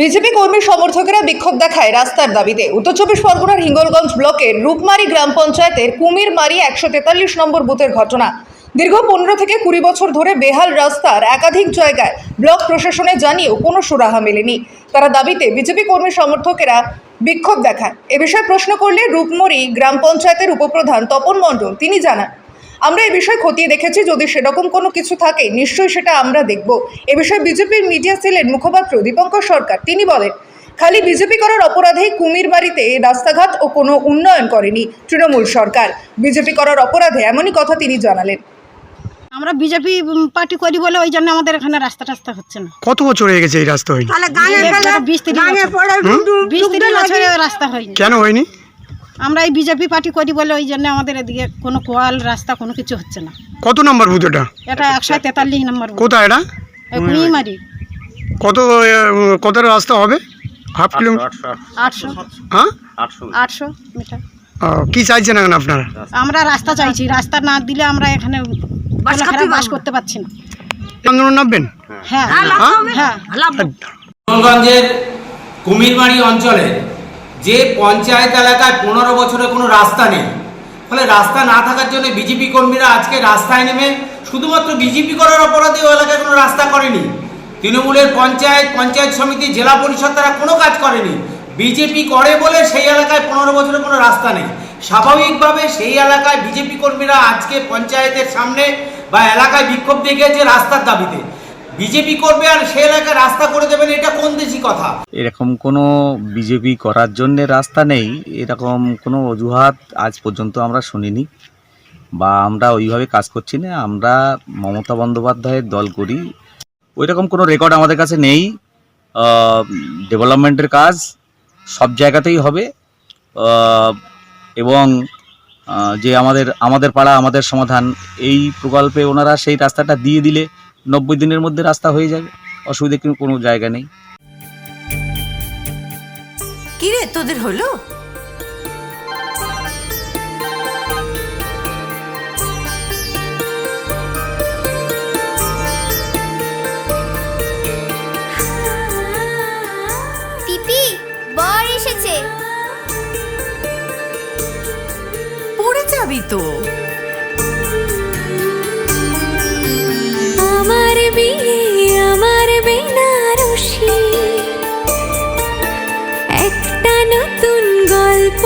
BJP কর্মী সমর্থকেরা বিক্ষোভ দেখায় রাস্তার দাবিতে। উত্তর চব্বিশ পরগনার হিঙ্গলগঞ্জ ব্লকের রূপমারি গ্রাম পঞ্চায়েতের কুমিরমারি একশো তেতাল্লিশ নম্বর বুথের ঘটনা। দীর্ঘ পনেরো থেকে কুড়ি বছর ধরে বেহাল রাস্তার একাধিক জায়গায় ব্লক প্রশাসনে জানিয়েও কোনো সুরাহা মেলেনি। তারা দাবিতে বিজেপি কর্মী সমর্থকেরা বিক্ষোভ দেখায় এ বিষয়ে প্রশ্ন করলে রূপমরি গ্রাম পঞ্চায়েতের উপপ্রধান তপন মণ্ডল, তিনি জানান। আমরা এই বিষয়ে খতিয়ে দেখেছি যদি সেরকম কোনো কিছু থাকে নিশ্চয়ই সেটা আমরা দেখব। এ বিষয়ে বিজেপির মিডিয়া সেলের মুখপাত্র দীপঙ্কর সরকার তিনি বলেন খালি বিজেপি করার অপরাধেই কুমির বাড়িতে রাস্তাঘাট ও কোনো উন্নয়ন করেনি তৃণমূল সরকার। বিজেপি করার অপরাধে এমনই কথা তিনি জানালেন। আমরা বিজেপি পার্টি করি বলে ওই জন্য আমাদের এখানে রাস্তা টাস্তা হচ্ছে না। কত বছর হয়ে গেছে এই রাস্তা হয়নি? বিশ তিরিশ বছরে। রাস্তা হয়নি। কেন হয়নি? আমরা এই বিজেপি পার্টি করি বলে ওই জন্য আমাদের এদিকে কোনো কোয়াল রাস্তা কোনো কিছু হচ্ছে না। কত নম্বর বুথ এটা? এটা একশো তেতাল্লিশ নম্বর কোথায় এটা? কুইমারি কত কত রাস্তা হবে? হাফ কিলোমিটার আটশো হ্যাঁ? আটশো। মিটার। ও, কি চাইছেন এখন আপনারা? আমরা রাস্তা চাইছি। রাস্তা না দিলে আমরা এখানে বাস করতে পারছি না। আন্দোলন নামবেন? হ্যাঁ। হ্যাঁ সুন্দরগঞ্জের কুমিরমারি অঞ্চলে যে পঞ্চায়েত এলাকায় পনেরো বছরে কোনো রাস্তা নেই। ফলে রাস্তা না থাকার জন্য বিজেপি কর্মীরা আজকে রাস্তায় নেমে শুধুমাত্র বিজেপি করার অপরাধে ওই এলাকায় কোনো রাস্তা করেনি। তৃণমূলের পঞ্চায়েত পঞ্চায়েত সমিতি, জেলা পরিষদ তারা কোনো কাজ করেনি। বিজেপি করে বলে সেই এলাকায় পনেরো বছরে কোনো রাস্তা নেই। স্বাভাবিকভাবে সেই এলাকায় বিজেপি কর্মীরা আজকে পঞ্চায়েতের সামনে বা এলাকায় বিক্ষোভ দেখিয়েছে রাস্তার দাবিতে। বিজেপি করবে আর সে রাস্তা করে দেবেন, এটা কোন দেশি কথা? এরকম কোনো বিজেপি করার জন্য রাস্তা নেই, এরকম কোনো অজুহাত আজ পর্যন্ত আমরা শুনিনি বা আমরা ওইভাবে কাজ করছি না, আমরা মমতা বন্দ্যোপাধ্যায়ের দল করি। ওই রকম কোনো রেকর্ড আমাদের কাছে নেই ডেভেলপমেন্টের কাজ সব জায়গাতেই হবে এবং যে আমাদের আমাদের পাড়া, আমাদের সমাধান, এই প্রকল্পে ওনারা সেই রাস্তাটা দিয়ে দিলে নব্বই দিনের মধ্যে রাস্তা হয়ে যাবে। অসুবিধে কিন্তু কোনো জায়গা নেই। কিরে তোদের হলো? পিপি বর এসেছে। পড়ে যাবি তো।